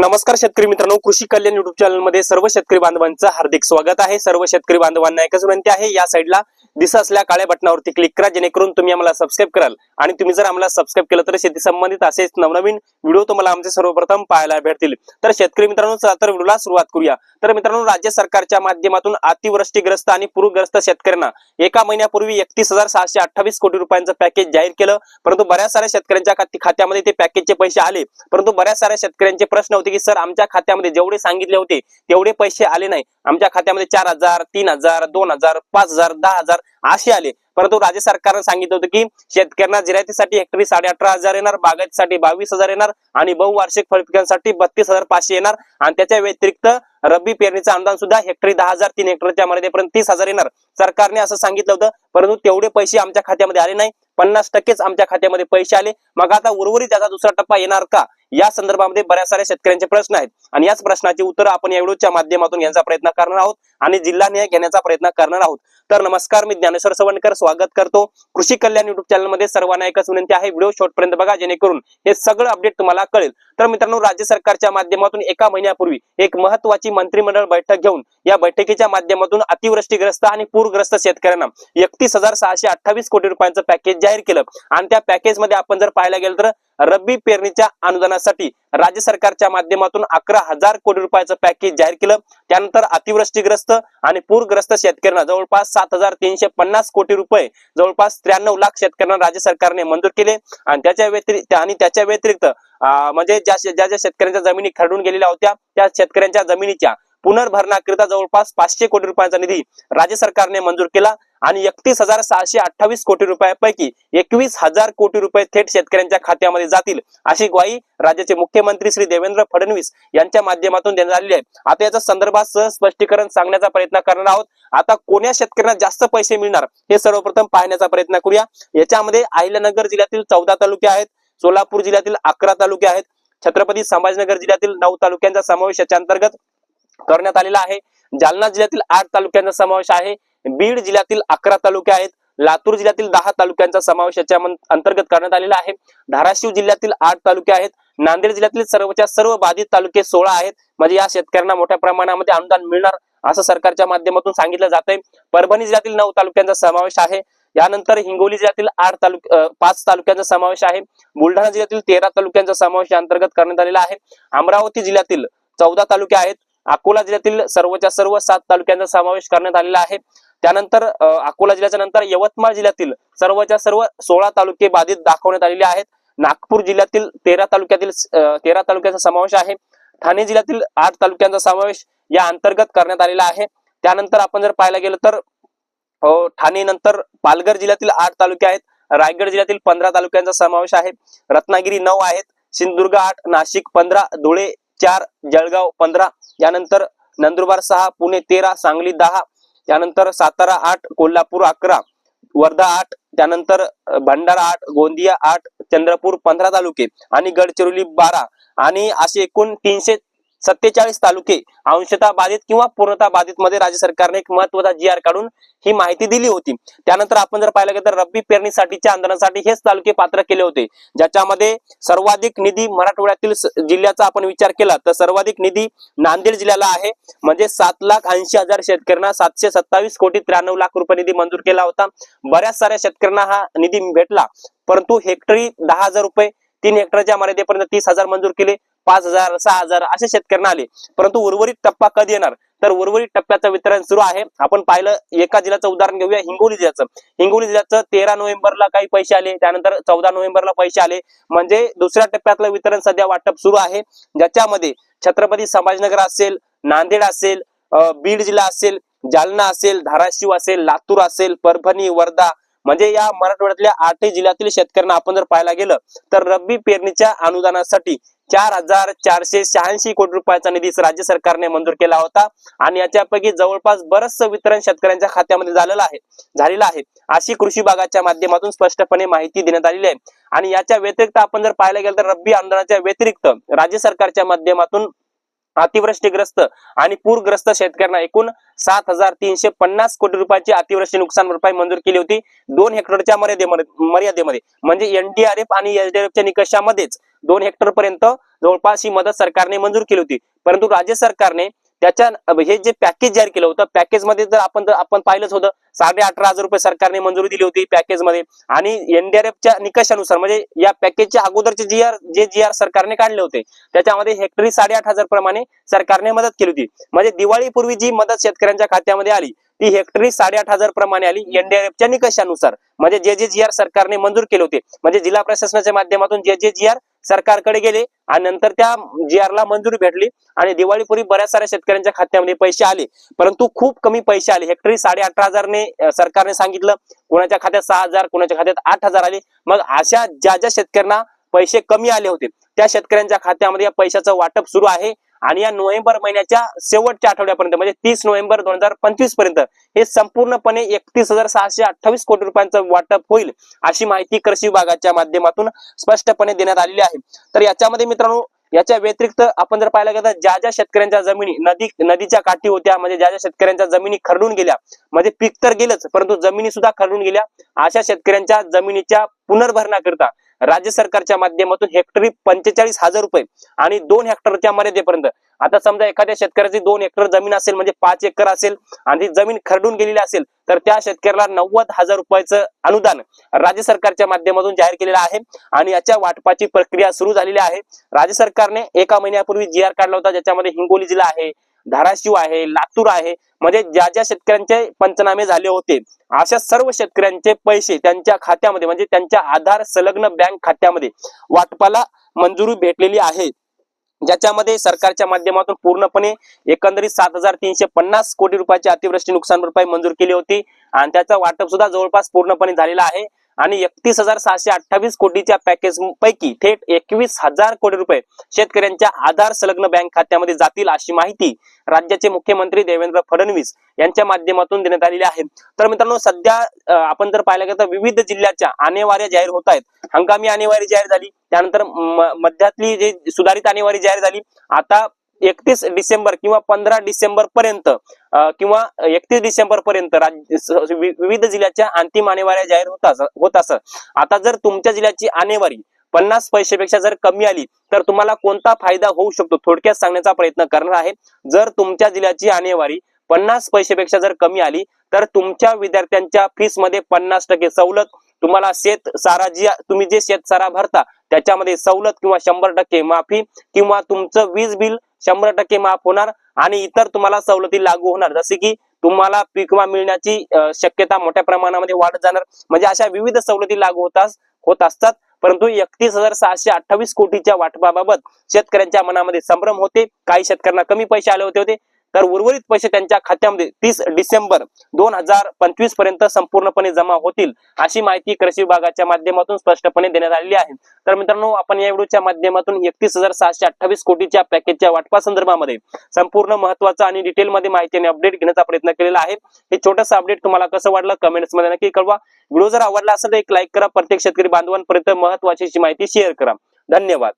नमस्कार शेतकरी मित्रांनो कृषी कल्याण युट्यूब चॅनलमध्ये सर्व शेतकरी बांधवांचं हार्दिक स्वागत आहे. सर्व शेतकरी बांधवांना एकच विनंती आहे या साईडला दिसत असल्या काळ्या बटनावरती क्लिक करा जेणेकरून तुम्ही आम्हाला सबस्क्राईब कराल. आणि तुम्ही जर आम्हाला सबस्क्राईब केलं तर शेती संबंधित असेच नवनवीन व्हिडिओ तुम्हाला आमचे सर्वप्रथम पाहायला भेटतील. तर शेतकरी मित्रांनो चला तर व्हिडिओला सुरुवात करूया. तर मित्रांनो राज्य सरकारच्या माध्यमातून अतिवृष्टीग्रस्त आणि पूरग्रस्त शेतकऱ्यांना एका महिन्यापूर्वी एकतीस हजार सहाशे अठ्ठावीस कोटी रुपयांचं पॅकेज जाहीर केलं. परंतु बऱ्याच साऱ्या शेतकऱ्यांच्या खाती- खात्यामध्ये ते पॅकेजचे पैसे आले. परंतु बऱ्याच साऱ्या शेतकऱ्यांचे प्रश्न होते की सर आमच्या खात्यामध्ये जेवढे सांगितले होते तेवढे पैसे आले नाही. आमच्या खात्यामध्ये चार हजार तीन हजार दोन हजार पाच हजार दहा हजार असे आले. परंतु राज्य सरकारनं सांगितलं होतं की शेतकऱ्यांना जिरायतीसाठी हेक्टरी साडे अठरा हजार येणार बागायतीसाठी बावीस हजार येणार आणि बहुवार्षिक फळपिकांसाठी बत्तीस हजार पाचशे येणार आणि त्याच्या व्यतिरिक्त रब्बी पेरणीचं अनुदान सुद्धा हेक्टरी दहा हजार तीन हेक्टरच्या मर्यादेपर्यंत तीस हजार येणार. सरकारने असं सांगितलं होतं परंतु तेवढे पैसे आमच्या खात्यामध्ये आले नाही. पन्नास टक्केच आमच्या खात्यामध्ये पैसे आले. मग आता उर्वरित त्याचा दुसरा टप्पा येणार का? या संदर्भामध्ये बऱ्याच साऱ्या शेतकऱ्यांचे प्रश्न आहेत. आणि याच प्रश्नाची उत्तर आपण या व्हिडिओच्या माध्यमातून यांचा प्रयत्न करणार आहोत आणि जिल्हा न्याय घेण्याचा प्रयत्न करणार आहोत. तर नमस्कार मी ज्ञानेश्वर सवणकर स्वागत करतो कृषी कल्याण युट्यूब चॅनलमध्ये सर्वांना एकच विनंती आहे व्हिडिओ शॉर्टपर्यंत बघा जेणेकरून हे सगळं अपडेट तुम्हाला कळेल. तर मित्रांनो राज्य सरकारच्या माध्यमातून एका महिन्यापूर्वी एक महत्वाची मंत्रिमंडळ बैठक घेऊन या बैठकीच्या माध्यमातून अतिवृष्टीग्रस्त आणि पूरग्रस्त शेतकऱ्यांना एकतीस हजार सहाशे अठ्ठावीस कोटी रुपयांचं पॅकेज जाहीर केलं. आणि त्या पॅकेजमध्ये आपण जर पाहायला गेलं तर रब्बी पेरणीच्या अनुदानासाठी राज्य सरकारच्या माध्यमातून अकरा हजार कोटी रुपयाचं पॅकेज जाहीर केलं. त्यानंतर अतिवृष्टीग्रस्त आणि पूरग्रस्त शेतकऱ्यांना जवळपास सात हजार तीनशे पन्नास कोटी रुपये जवळपास त्र्याण्णव लाख शेतकऱ्यांना राज्य सरकारने मंजूर केले. आणि त्याच्या व्यतिरिक्त आणि त्याच्या व्यतिरिक्त म्हणजे ज्या ज्या ज्या शेतकऱ्यांच्या जमिनी खरडून गेलेल्या होत्या त्या शेतकऱ्यांच्या जमिनीच्या पुनर्भरणाकरिता जवळपास पाचशे कोटी रुपयांचा निधी राज्य सरकारने मंजूर केला आणि एकतीस हजार सहाशे अठ्ठावीस कोटी रुपयापैकी एकवीस हजार कोटी रुपये थेट शेतकऱ्यांच्या खात्यामध्ये जातील अशी ग्वाही राज्याचे मुख्यमंत्री श्री देवेंद्र फडणवीस यांच्या माध्यमातून देण्यात आलेली आहे. आता याच्या संदर्भात स्पष्टीकरण सांगण्याचा प्रयत्न करणार आहोत. आता कोण्या शेतकऱ्यांना जास्त पैसे मिळणार हे सर्वप्रथम पाहण्याचा प्रयत्न करूया. याच्यामध्ये अहिल्यानगर जिल्ह्यातील चौदा तालुके आहेत सोलापूर जिल्ह्यातील अकरा तालुके आहेत छत्रपती संभाजीनगर जिल्ह्यातील नऊ तालुक्यांचा समावेश याच्या अंतर्गत करण्यात आलेला आहे. जालना जिल्ह्यातील आठ तालुक्यांचा समावेश आहे. बीड जिल्ह्यातील अकरा तालुके आहेत. लातूर जिल्ह्यातील दहा तालुक्यांचा समावेश याच्या अंतर्गत करण्यात आलेला आहे. धाराशिव जिल्ह्यातील आठ तालुके आहेत. नांदेड जिल्ह्यातील सर्वच्या सर्व बाधित तालुके सोळा आहेत. म्हणजे या शेतकऱ्यांना मोठ्या प्रमाणामध्ये अनुदान मिळणार असं सरकारच्या माध्यमातून सांगितलं जात आहे परभणी जिल्ह्यातील नऊ तालुक्यांचा समावेश आहे. यानंतर हिंगोली जिल्ह्यातील आठ तालुक पाच तालुक्यांचा समावेश आहे. बुलढाणा जिल्ह्यातील तेरा तालुक्यांचा समावेश या अंतर्गत करण्यात आलेला आहे. अमरावती जिल्ह्यातील चौदा तालुके आहेत. अकोला जिल्ह्यातील सर्वच्या सर्व सात तालुक्यांचा समावेश करण्यात आलेला आहे. त्यानंतर अं, अकोला जिल्ह्याच्या नंतर यवतमाळ जिल्ह्यातील सर्वच्या सर्व सोळा तालुके बाधित दाखवण्यात आलेले आहेत. नागपूर जिल्ह्यातील तेरा तालुक्यातील तेरा तालुक्याचा समावेश आहे. ठाणे जिल्ह्यातील आठ तालुक्यांचा समावेश या अंतर्गत करण्यात आलेला आहे. त्यानंतर आपण जर पाहायला गेलं तर ठाणे नंतर पालघर जिल्ह्यातील आठ तालुके आहेत. रायगड जिल्ह्यातील पंधरा तालुक्यांचा समावेश आहे. रत्नागिरी नऊ आहेत. सिंधुदुर्ग आठ नाशिक पंधरा धुळे चार जळगाव पंधरा यानंतर नंदुरबार सहा पुणे तेरा सांगली दहा त्यानंतर सातारा आठ कोल्हापूर अकरा वर्धा आठ त्यानंतर भंडारा आठ गोंदिया आठ चंद्रपूर पंधरा तालुके आणि गडचिरोली बारा आणि असे एकूण तीनशे सत्तेचाळीस तालुके अंशता बाधित किंवा पूर्णता बाधित मध्ये राज्य सरकारने एक महत्त्वाचा जी आर काढून ही माहिती दिली होती. त्यानंतर आपण जर पाहिलं गेलं तर रब्बी पेरणीसाठीच्या आंदोलनासाठी हेच तालुके पात्र केले होते. ज्याच्यामध्ये सर्वाधिक निधी मराठवाड्यातील जिल्ह्याचा आपण विचार केला तर सर्वाधिक निधी नांदेड जिल्ह्याला आहे. म्हणजे सात लाख ऐंशी हजार शेतकऱ्यांना सातशे सत्तावीस कोटी त्र्याण्णव लाख रुपये निधी मंजूर केला होता. बऱ्याच साऱ्या शेतकऱ्यांना हा निधी भेटला. परंतु हेक्टरी दहा हजार रुपये तीन हेक्टरच्या मर्यादेपर्यंत तीस हजार मंजूर केले. पाच हजार सहा हजार असे शेतकऱ्यांना आले. परंतु उर्वरित टप्पा कधी येणार? तर उर्वरित टप्प्याचं वितरण सुरू आहे. आपण पाहिलं एका जिल्ह्याचं उदाहरण घेऊया हिंगोली जिल्ह्याचं. हिंगोली जिल्ह्याचं तेरा नोव्हेंबरला काही पैसे आले त्यानंतर चौदा नोव्हेंबरला पैसे आले. म्हणजे दुसऱ्या टप्प्यातलं वितरण सध्या वाटप सुरू आहे. ज्याच्यामध्ये छत्रपती संभाजीनगर असेल नांदेड असेल बीड जिल्हा असेल जालना असेल धाराशिव असेल लातूर असेल परभणी वर्धा म्हणजे या मराठवाड्यातल्या आठही जिल्ह्यातील शेतकऱ्यांना आपण जर पाहायला गेलं तर रब्बी पेरणीच्या अनुदानासाठी चार हजार चारशे शहाऐंशी कोटी रुपयाचा निधी राज्य सरकारने मंजूर केला होता. आणि याच्यापैकी जवळपास बरंचसं वितरण शेतकऱ्यांच्या खात्यामध्ये झालेलं आहे झालेलं आहे. अशी कृषी विभागाच्या माध्यमातून स्पष्टपणे माहिती देण्यात आलेली आहे. आणि याच्या व्यतिरिक्त आपण जर पाहायला गेलं तर रब्बी अनुदानाच्या व्यतिरिक्त राज्य सरकारच्या माध्यमातून अतिवृष्टीग्रस्त आणि पूरग्रस्त शेतकऱ्यांना एकूण सात हजार तीनशे पन्नास कोटी रुपयाची अतिवृष्टी नुकसान भरपाई मंजूर केली होती. दोन हेक्टरच्या मर्यादेमध्ये मर्यादेमध्ये म्हणजे एनडीआरएफ आणि एसडीआरएफच्या निकषामध्येच दोन हेक्टर पर्यंत जवळपास ही मदत सरकारने मंजूर केली होती. परंतु राज्य सरकारने त्याच्या हे जे पॅकेज जाहीर केलं होतं पॅकेजमध्ये जर आपण जर आपण पाहिलंच होतं साडे अठरा हजार रुपये सरकारने मंजुरी दिली होती पॅकेजमध्ये. आणि एनडीआरएफच्या निकषानुसार म्हणजे या पॅकेजच्या अगोदरचे जी आर जे जी आर सरकारने काढले होते त्याच्यामध्ये हेक्टरी साडेआठ हजार प्रमाणे सरकारने मदत केली होती. म्हणजे दिवाळीपूर्वी जी मदत शेतकऱ्यांच्या खात्यामध्ये आली ती हेक्टरी साडेआठ हजार प्रमाणे आली एनडीआरएफच्या निकषानुसार. म्हणजे जे जे जी आर सरकारने मंजूर केले होते म्हणजे जिल्हा प्रशासनाच्या माध्यमातून जे जे जी आर सरकारकडे गेले आणि नंतर त्या जी आर ला मंजुरी भेटली आणि दिवाळीपूर्वी बऱ्याच साऱ्या शेतकऱ्यांच्या खात्यामध्ये पैसे आले. परंतु खूप कमी पैसे आले. हेक्टरी साडे अठरा हजारने सरकारने सांगितलं कोणाच्या खात्यात सहा हजार कोणाच्या खात्यात आठ हजार आले. मग अशा ज्या ज्या शेतकऱ्यांना पैसे कमी आले होते त्या शेतकऱ्यांच्या खात्यामध्ये या पैशाचं वाटप सुरू आहे. आणि या नोव्हेंबर महिन्याच्या शेवटच्या आठवड्यापर्यंत म्हणजे तीस नोव्हेंबर दोन हजार पंचवीसपर्यंत हे संपूर्णपणे एकतीस हजार सहाशे अठ्ठावीस कोटी रुपयांचं वाटप होईल अशी माहिती कृषी विभागाच्या माध्यमातून स्पष्टपणे देण्यात आलेली आहे. तर याच्यामध्ये मित्रांनो याच्या व्यतिरिक्त आपण जर पाहायला गेलं तर ज्या ज्या शेतकऱ्यांच्या जमिनी नदी नदीच्या काठी होत्या म्हणजे ज्या ज्या शेतकऱ्यांच्या जमिनी खरडून गेल्या म्हणजे पीक तर गेलंच परंतु जमिनी सुद्धा खरडून गेल्या अशा शेतकऱ्यांच्या जमिनीच्या पुनर्भरणाकरिता राज्य सरकारच्या माध्यमातून हेक्टरी पंचेचाळीस हजार रुपये आणि दोन हेक्टरच्या मर्यादेपर्यंत. आता समजा एखाद्या शेतकऱ्याची दोन हेक्टर जमीन असेल म्हणजे पाच एकर असेल आणि ती जमीन खरडून गेलेली असेल तर त्या शेतकऱ्याला नव्वद हजार रुपयाचं अनुदान राज्य सरकारच्या माध्यमातून जाहीर केलेलं आहे आणि याच्या वाटपाची प्रक्रिया सुरू झालेली आहे. राज्य सरकारने एका महिन्यापूर्वी जी आर काढला होता ज्याच्यामध्ये हिंगोली जिल्हा आहे धाराशिव आहे लातूर आहे. म्हणजे ज्या ज्या शेतकऱ्यांचे पंचनामे झाले होते अशा सर्व शेतकऱ्यांचे पैसे त्यांच्या खात्यामध्ये म्हणजे त्यांच्या आधार संलग्न बँक खात्यामध्ये वाटपाला मंजुरी भेटलेली आहे. ज्याच्यामध्ये सरकारच्या माध्यमातून पूर्णपणे एकंदरीत सात हजार तीनशे पन्नास कोटी रुपयाची अतिवृष्टी नुकसान भरपाई मंजूर केली होती. आणि त्याचा वाटप सुद्धा जवळपास पूर्णपणे झालेला आहे. आणि एकतीस हजार सहाशे अठ्ठावीस कोटीच्या पॅकेज पैकी थेट एकवीस हजार कोटी रुपये शेतकऱ्यांच्या आधार संलग्न बँक खात्यामध्ये जातील अशी माहिती राज्याचे मुख्यमंत्री देवेंद्र फडणवीस यांच्या माध्यमातून देण्यात आलेली आहे. तर मित्रांनो सध्या आपण जर पाहिलं गेलं तर विविध जिल्ह्याच्या आणेवाऱ्या जाहीर होत आहेत. हंगामी आणेवारी जाहीर झाली. त्यानंतर मध्यातली जे सुधारित आणेवारी जाहीर झाली आता एकतीस डिसेंबर किंवा पंधरा डिसेंबर पर्यंत अं, किंवा एकतीस डिसेंबर पर्यंत राज्य विविध जिल्ह्याच्या अंतिम आणेवाऱ्या जाहीर होत असत आता जर तुमच्या जिल्ह्याची आणेवारी पन्नास पैशेपेक्षा जर कमी आली तर तुम्हाला कोणता फायदा होऊ शकतो? थोडक्यात सांगण्याचा प्रयत्न करणार आहे. जर तुमच्या जिल्ह्याची आणेवारी पन्नास पैसेपेक्षा जर कमी आली तर तुमच्या विद्यार्थ्यांच्या फीसमध्ये पन्नास टक्के सवलत तुम्हाला शेत सारा जी तुम्ही जे शेत सारा भरता त्याच्यामध्ये सवलत किंवा शंभर टक्के माफी किंवा तुमचं वीज बिल शंभर टक्के माफ होणार आणि इतर तुम्हाला सवलती लागू होणार. जसे की तुम्हाला पीक विमा मिळण्याची शक्यता मोठ्या प्रमाणामध्ये वाढत जाणार. म्हणजे अशा विविध सवलती लागू होतास होत असतात. परंतु एकतीस हजार सहाशे अठ्ठावीस कोटीच्या वाटपाबाबत शेतकऱ्यांच्या मनामध्ये संभ्रम होते. काही शेतकऱ्यांना कमी पैसे आले होते होते. तर उर्वरित पैसे त्यांच्या खात्यामध्ये तीस डिसेंबर दोन हजार पंचवीसपर्यंत संपूर्णपणे जमा होतील अशी माहिती कृषी विभागाच्या माध्यमातून स्पष्टपणे देण्यात आलेली आहे. तर मित्रांनो आपण या व्हिडिओच्या माध्यमातून एकतीस हजार सहाशे अठ्ठावीस कोटीच्या पॅकेजच्या वाटपा संदर्भामध्ये संपूर्ण महत्त्वाचा आणि डिटेलमध्ये माहिती आणि अपडेट घेण्याचा प्रयत्न केलेला आहे. हे छोटंसं अपडेट तुम्हाला कसं वाटलं कमेंट्समध्ये नक्की कळवा. व्हिडिओ जर आवडला असेल तर एक लाईक करा. प्रत्येक शेतकरी बांधवांपर्यंत महत्वाची माहिती शेअर करा. धन्यवाद.